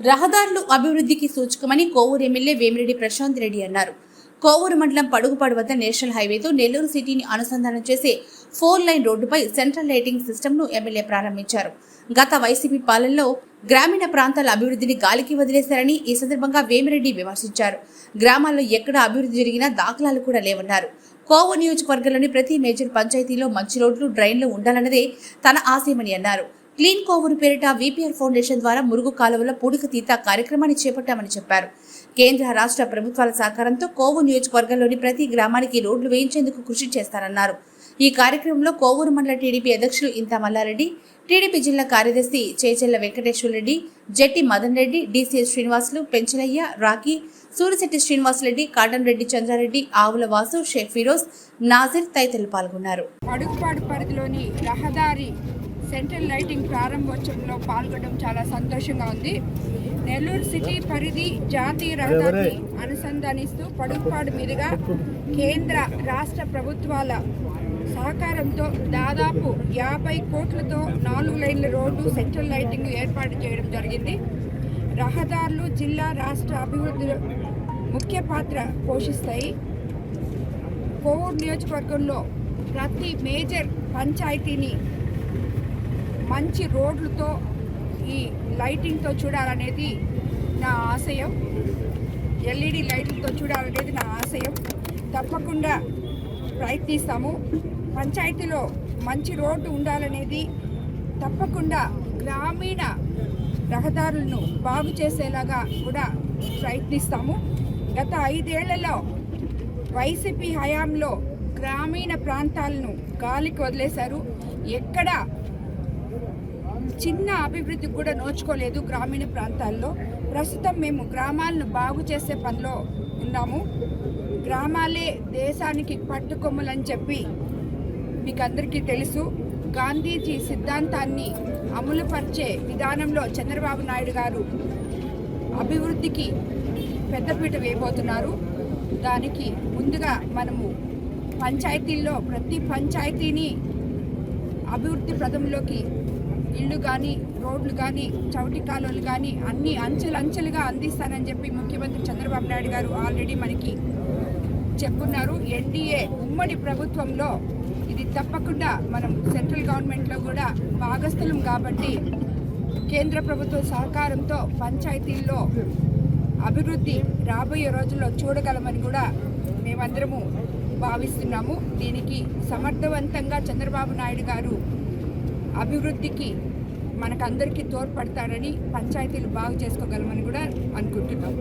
రహదారులు అభివృద్ధికి సూచకమని కోవూరు ఎమ్మెల్యే వేమిరెడ్డి ప్రశాంత్ రెడ్డి అన్నారు. కోవూరు మండలం పడుగుపాడు వద్ద నేషనల్ హైవేతో నెల్లూరు సిటీని అనుసంధానం చేసే ఫోర్ లైన్ రోడ్డుపై సెంట్రల్ లైటింగ్ సిస్టమ్ను ఎమ్మెల్యే ప్రారంభించారు. గత వైసీపీ పాలనలో గ్రామీణ ప్రాంతాల అభివృద్ధిని గాలికి వదిలేశారని ఈ సందర్భంగా వేమిరెడ్డి విమర్శించారు. గ్రామాల్లో ఎక్కడ అభివృద్ధి జరిగినా దాఖలాలు కూడా లేవన్నారు. కోవూరు నియోజకవర్గంలోని ప్రతి మేజర్ పంచాయతీలో మంచి రోడ్లు డ్రైన్లు ఉండాలన్నదే తన ఆశయమని అన్నారు. క్లీన్ కోవూరు పేరిట విపిఆర్ ఫౌండేషన్ ద్వారా మురుగు కాలువల పూడిక తీత కార్యక్రమాన్ని చేపట్టామని చెప్పారు. కేంద్ర రాష్ట్ర ప్రభుత్వాల సహకారంతో కోవూరు నియోజకవర్గంలోని ప్రతి గ్రామానికి రోడ్లు వేయించేందుకు కృషి చేస్తారన్నారు. ఈ కార్యక్రమంలో కోవూరు మండల టీడీపీ అధ్యక్షులు ఇంత మల్లారెడ్డి టీడీపీ జిల్లా కార్యదర్శి చేచెల్ల వెంకటేశ్వర రెడ్డి జట్టి మదన్ రెడ్డి డీసీఎస్ శ్రీనివాసులు పెంచలయ్య రాఖీ సూరిశెట్టి శ్రీనివాసరెడ్డి కాటన్ రెడ్డి చంద్రారెడ్డి ఆవుల వాసు షేక్ ఫిరోజ్ నాజిర్ తదితరులు పాల్గొన్నారు. అడుగుపాడు పరిధిలోని రహదారి సెంట్రల్ లైటింగ్ ప్రారంభోత్సవంలో పాల్గొనడం చాలా సంతోషంగా ఉంది. నెల్లూరు సిటీ పరిధి జాతీయ రహదారిని అనుసంధానిస్తూ పడుగుపాడు మీదుగా కేంద్ర రాష్ట్ర ప్రభుత్వాల సహకారంతో దాదాపు యాభై కోట్లతో నాలుగు లైన్ల రోడ్డు సెంట్రల్ లైటింగ్ ఏర్పాటు చేయడం జరిగింది. రహదారులు జిల్లా రాష్ట్ర అభివృద్ధిలో ముఖ్య పాత్ర పోషిస్తాయి. కోవూరు నియోజకవర్గంలో ప్రతి మేజర్ పంచాయతీని మంచి రోడ్లతో ఈ లైటింగ్తో చూడాలనేది నా ఆశయం. ఎల్ఈడి లైటింగ్తో చూడాలనేది నా ఆశయం. తప్పకుండా ప్రయత్నిస్తాము. పంచాయతీలో మంచి రోడ్డు ఉండాలనేది తప్పకుండా గ్రామీణ రహదారులను బాగు చేసేలాగా కూడా ప్రయత్నిస్తాము. గత ఐదేళ్ళలో వైసీపీ హయాంలో గ్రామీణ ప్రాంతాలను గాలికి వదిలేశారు. ఎక్కడ చిన్న అభివృద్ధి కూడా నోచుకోలేదు గ్రామీణ ప్రాంతాల్లో. ప్రస్తుతం మేము గ్రామాలను బాగు చేసే పనిలో ఉన్నాము. గ్రామాలే దేశానికి పట్టుకొమ్మలని చెప్పి మీకు అందరికీ తెలుసు. గాంధీజీ సిద్ధాంతాన్ని అమలుపరిచే విధానంలో చంద్రబాబు నాయుడు గారు అభివృద్ధికి పెద్దపీట వేయబోతున్నారు. దానికి ముందుగా మనము పంచాయతీల్లో ప్రతి పంచాయతీని అభివృద్ధి ప్రదంలోకి ఇళ్ళు కానీ రోడ్లు కానీ చౌటి కాలువలు కానీ అన్ని అంచెలంచెలుగా అందిస్తానని చెప్పి ముఖ్యమంత్రి చంద్రబాబు నాయుడు గారు ఆల్రెడీ మనకి చెప్పున్నారు. ఎన్డీఏ ఉమ్మడి ప్రభుత్వంలో ఇది తప్పకుండా మనం సెంట్రల్ గవర్నమెంట్లో కూడా భాగస్థలం కాబట్టి కేంద్ర ప్రభుత్వ సహకారంతో పంచాయతీల్లో అభివృద్ధి రాబోయే రోజుల్లో చూడగలమని కూడా మేమందరము భావిస్తున్నాము. దీనికి సమర్థవంతంగా చంద్రబాబు నాయుడు గారు అభివృద్ధికి మనకందరికీ తోడ్పడతారని పంచాయతీలు బాగు చేసుకోగలమని కూడా అనుకుంటున్నాం.